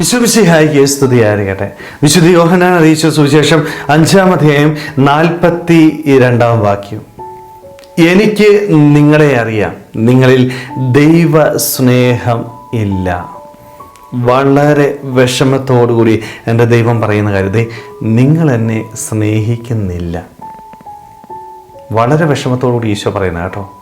വിശ്വമിശിഹായിക്ക് സ്തുതിയായിരിക്കട്ടെ. വിശുദ്ധ യോഹനാൻ അറിയിച്ച സുവിശേഷം അഞ്ചാം അധ്യായം നാൽപ്പത്തി രണ്ടാം വാക്യം. എനിക്ക് നിങ്ങളെ അറിയാം. നിങ്ങളിൽ ദൈവ സ്നേഹം ഇല്ല. വളരെ വിഷമത്തോടുകൂടി എന്റെ ദൈവം പറയുന്ന കാര്യത്തെ നിങ്ങൾ എന്നെ സ്നേഹിക്കുന്നില്ല. വളരെ വിഷമത്തോടുകൂടി ഈശോ പറയുന്നത് കേട്ടോ.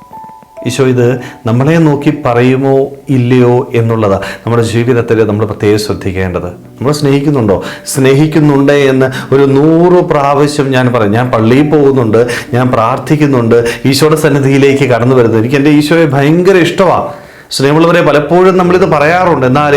ഈശോ ഇത് നമ്മളെ നോക്കി പറയുമോ ഇല്ലയോ എന്നുള്ളതാണ് നമ്മുടെ ജീവിതത്തിൽ നമ്മൾ പ്രത്യേകം ശ്രദ്ധിക്കേണ്ടത്. നമ്മൾ സ്നേഹിക്കുന്നുണ്ടോ? സ്നേഹിക്കുന്നുണ്ട് എന്ന് ഒരു നൂറ് പ്രാവശ്യം ഞാൻ പറയും. ഞാൻ പള്ളിയിൽ പോകുന്നുണ്ട് ഞാൻ പ്രാർത്ഥിക്കുന്നുണ്ട് ഈശോയുടെ സന്നിധിയിലേക്ക് കടന്നു വരുന്നത് എനിക്ക് എന്റെ ഈശോയെ ഭയങ്കര ഇഷ്ടമാണ് സ്നേഹമുള്ളവരെ പലപ്പോഴും നമ്മളിത് പറയാറുണ്ട്. എന്നാൽ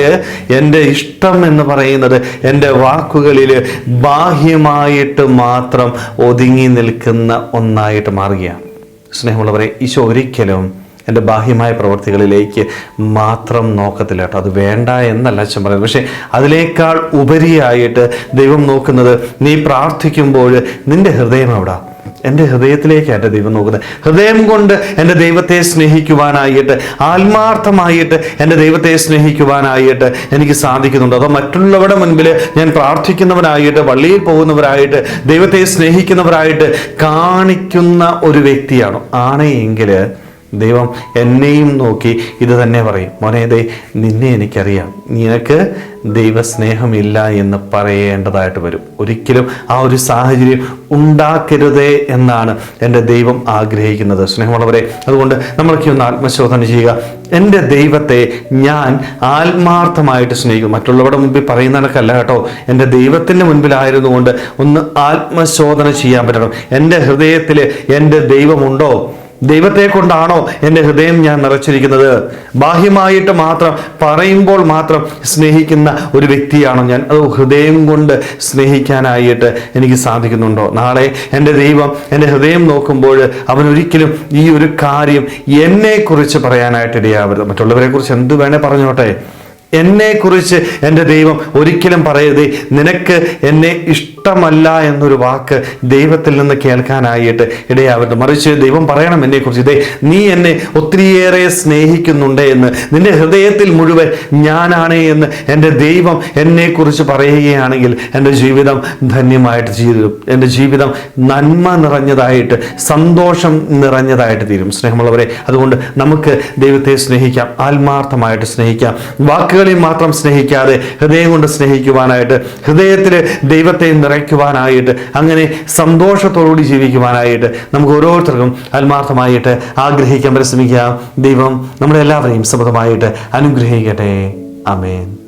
എന്റെ ഇഷ്ടം എന്ന് പറയുന്നത് എന്റെ വാക്കുകളിൽ ബാഹ്യമായിട്ട് മാത്രം ഒതുങ്ങി നിൽക്കുന്ന ഒന്നായിട്ട് മാറുകയാണ്. സ്നേഹമുള്ളവരെ ഈശോ ഒരിക്കലും എന്റെ ബാഹ്യമായ പ്രവൃത്തികളിലേക്ക് മാത്രം നോക്കത്തില്ല കേട്ടോ. അത് വേണ്ട എന്നല്ല അച്ഛൻ പറയുന്നത്. പക്ഷേ അതിലേക്കാൾ ഉപരിയായിട്ട് ദൈവം നോക്കുന്നത് നീ പ്രാർത്ഥിക്കുമ്പോൾ നിന്റെ ഹൃദയം എവിടാ? എന്റെ ഹൃദയത്തിലേക്ക് എന്റെ ദൈവം നോക്കുന്നത്. ഹൃദയം കൊണ്ട് എന്റെ ദൈവത്തെ സ്നേഹിക്കുവാനായിട്ട് ആത്മാർത്ഥമായിട്ട് എന്റെ ദൈവത്തെ സ്നേഹിക്കുവാനായിട്ട് എനിക്ക് സാധിക്കുന്നുണ്ട്. അതോ മറ്റുള്ളവരുടെ മുൻപിൽ ഞാൻ പ്രാർത്ഥിക്കുന്നവരായിട്ട് പള്ളിയിൽ പോകുന്നവരായിട്ട് ദൈവത്തെ സ്നേഹിക്കുന്നവരായിട്ട് കാണിക്കുന്ന ഒരു വ്യക്തിയാണ്? ആണെങ്കിൽ ദൈവം എന്നെയും നോക്കി ഇത് തന്നെ പറയും. മോനെ ദേ നിന്നെ എനിക്കറിയാം. നിനക്ക് ദൈവസ്നേഹമില്ല എന്ന് പറയേണ്ടതായിട്ട് വരും. ഒരിക്കലും ആ ഒരു സാഹചര്യം ഉണ്ടാക്കരുതേ എന്നാണ് എന്റെ ദൈവം ആഗ്രഹിക്കുന്നത്. സ്നേഹമുള്ളവരെ അതുകൊണ്ട് നമ്മളൊക്കെ ഒന്ന് ആത്മശോധന ചെയ്യുക. എന്റെ ദൈവത്തെ ഞാൻ ആത്മാർത്ഥമായിട്ട് സ്നേഹിക്കും. മറ്റുള്ളവരുടെ മുമ്പിൽ പറയുന്നതിനൊക്കെയല്ല കേട്ടോ. എന്റെ ദൈവത്തിന്റെ മുൻപിലായിരുന്നുകൊണ്ട് ഒന്ന് ആത്മശോധന ചെയ്യാൻ പറ്റണം. എന്റെ ഹൃദയത്തിൽ എന്റെ ദൈവമുണ്ടോ? ദൈവത്തെ കൊണ്ടാണോ എന്റെ ഹൃദയം ഞാൻ നിറച്ചിരിക്കുന്നത്? ബാഹ്യമായിട്ട് മാത്രം പറയുമ്പോൾ മാത്രം സ്നേഹിക്കുന്ന ഒരു വ്യക്തിയാണോ ഞാൻ? അത് ഹൃദയം കൊണ്ട് സ്നേഹിക്കാനായിട്ട് എനിക്ക് സാധിക്കുന്നുണ്ടോ? നാളെ എന്റെ ദൈവം എന്റെ ഹൃദയം നോക്കുമ്പോൾ അവൻ ഒരിക്കലും ഈ ഒരു കാര്യം എന്നെക്കുറിച്ച് പറയാനായിട്ട് ഇടയാവരുത്. മറ്റുള്ളവരെ കുറിച്ച് എന്ത് വേണേ പറഞ്ഞോട്ടെ. എന്നെക്കുറിച്ച് എന്റെ ദൈവം ഒരിക്കലും പറയരുതേ. നിനക്ക് എന്നെ ഇഷ്ടമല്ല എന്നൊരു വാക്ക് ദൈവത്തിൽ നിന്ന് കേൾക്കാനായിട്ട് ഇടയാവരുത്. മറിച്ച് ദൈവം പറയണം എന്നെക്കുറിച്ച്. ഇതേ നീ എന്നെ ഒത്തിരിയേറെ സ്നേഹിക്കുന്നുണ്ട് എന്ന്. നിന്റെ ഹൃദയത്തിൽ മുഴുവൻ ഞാനാണ് എന്ന് എന്റെ ദൈവം എന്നെക്കുറിച്ച് പറയുകയാണെങ്കിൽ എന്റെ ജീവിതം ധന്യമായിട്ട് ജീവിതം എന്റെ ജീവിതം നന്മ നിറഞ്ഞതായിട്ട് സന്തോഷം നിറഞ്ഞതായിട്ട് തീരും. സ്നേഹമുള്ളവരെ അതുകൊണ്ട് നമുക്ക് ദൈവത്തെ സ്നേഹിക്കാം ആത്മാർത്ഥമായിട്ട് സ്നേഹിക്കാം. വാക്കുകളിൽ മാത്രം സ്നേഹിക്കാതെ ഹൃദയം കൊണ്ട് സ്നേഹിക്കുവാനായിട്ട് ഹൃദയത്തിൽ ദൈവത്തെ നിറയ്ക്കുവാനായിട്ട് അങ്ങനെ സന്തോഷത്തോടുകൂടി ജീവിക്കുവാനായിട്ട് നമുക്ക് ഓരോരുത്തർക്കും ആത്മാർത്ഥമായിട്ട് ആഗ്രഹിക്കാൻ പരിശ്രമിക്കാം. ദൈവം നമ്മളെല്ലാവരെയും സമൃദ്ധമായിട്ട് അനുഗ്രഹിക്കട്ടെ. അമേൻ